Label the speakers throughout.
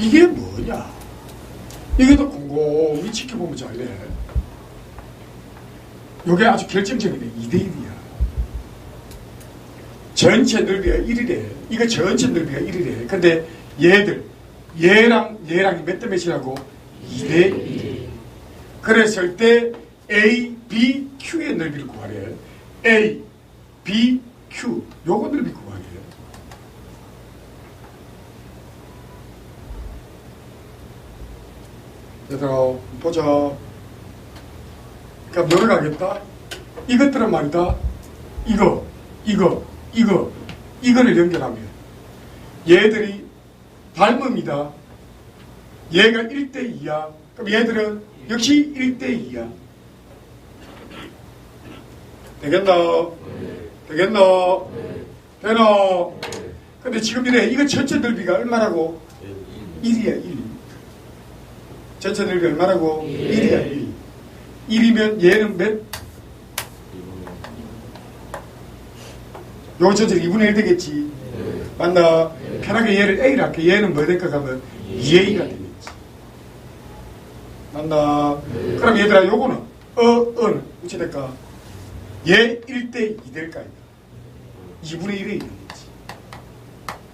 Speaker 1: 이게 뭐냐? 이것도 곰곰이 지켜보면 잘래. 이게 아주 결정적이네. 2대1이야. 전체 넓이가 1이래. 이거 전체 넓이가 1이래. 근데 얘들, 얘랑 얘랑이 몇대 몇이라고? 2대1. 그랬을 때 A, B, Q의 넓이를 구하래. A, B, Q. 요거 넓이 구하래. 얘들아, 보자. 그럼 노력하겠다. 이것들은 말이다. 이거, 이거, 이거, 이거를 연결하면 얘들이 닮음이다. 얘가 1대2야. 그럼 얘들은 역시 1대2야. 되겠나? 되겠나? 되나? 근데 지금 이래. 이거 전체 넓이가 얼마라고? 1이야, 1. 전체 넓이 얼마라고? 1이야, 1. 1이면 얘는 몇? 요 전체 2분의 1 되겠지. 맞나? 편하게 얘를 A를 할게. 얘는 뭐 될까 하면 2A가 되겠지. 맞나? 그럼 얘들아, 요거는, 어, 어는, 어찌 될까? 얘 1대 2 될까? 2분의 1에 되겠지.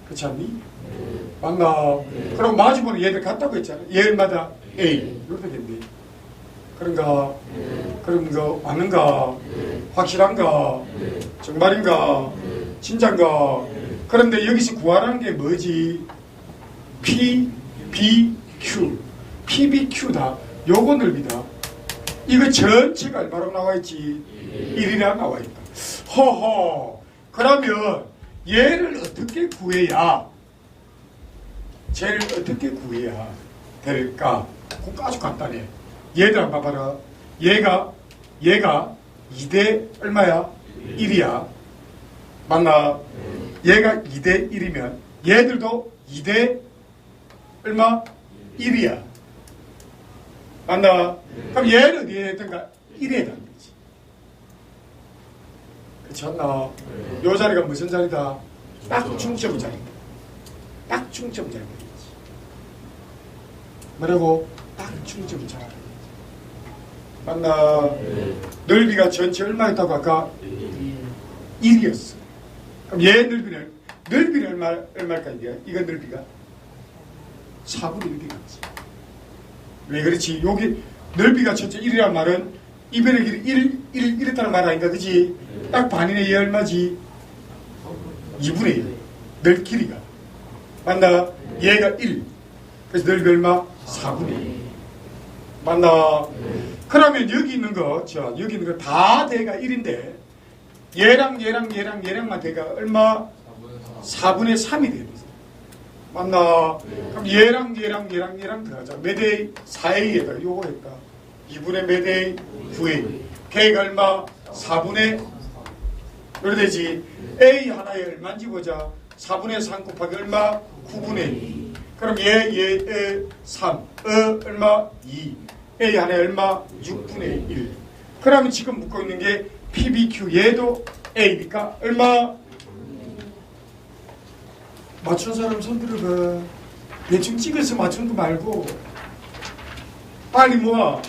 Speaker 1: 그렇지 않니? 맞나? 그럼 마주보는 얘들 같다고 했잖아. 얘마다 A. 이렇게 되겠네. 그런가? 그런 거 맞는가? 확실한가? 정말인가? 진짠가? 그런데 여기서 구하라는 게 뭐지? P, B, Q. PBQ다. 요거 넓이다. 이거 전체가 얼마로 나와 있지? 1이라 나와 있다. 허허. 그러면 얘를 어떻게 구해야 쟤를 어떻게 구해야 될까? 아주 간단해. 얘들 봐봐라. 얘가 얘가 2대 얼마야? 1이야. 맞나? 얘가 2대 1이면 얘들도 2대 얼마? 1이야. 맞나? 그럼 얘는 어디에 있던가? 1에 해당되지. 그렇지 않나? 요 자리가 무슨 자리다? 딱 중점 자리다. 딱 중점 자리다. 뭐라고? 딱 중점 자리. 맞나? 넓이가 전체 얼마였다고 아까? 1이었어. 그럼 얘 넓이는 넓이는 얼마 얼마일까? 이건 넓이가 4분의 1이겠지. 왜 그렇지? 여기 넓이가 전체 1이란 말은 이변의 길이 1, 1, 이랬다는 말 아닌가 그지? 딱 반이네 얘 얼마지? 2분의 1. 넓 길이가. 맞나? 얘가 1. 그래서 넓이 얼마? 4분의 1. 맞나? 그러면 여기 있는 거, 자, 여기 있는 거 다 대가 1인데 얘랑 얘랑 얘랑 얘랑만 대가 얼마? 4분의 3이 되는 거죠. 맞나? 그럼 얘랑 얘랑 얘랑 얘랑 들어가자. 몇 A? 4A에다 요거 했다. 2분의 몇 A? 9A. K가 얼마? 4분의 그래 되지. A 하나에 얼마인지 보자. 4분의 3 곱하기 얼마? 9분의 2. 그럼 얘, 얘, 에 3. 어, 얼마? 2. A 하나에 얼마? 6분의 1. 그러면 지금 묻고 있는 게 PBQ 얘도 A니까 얼마? 맞춘 사람 손 들어봐. 대충 찍어서 맞춘 거 말고 빨리 모아.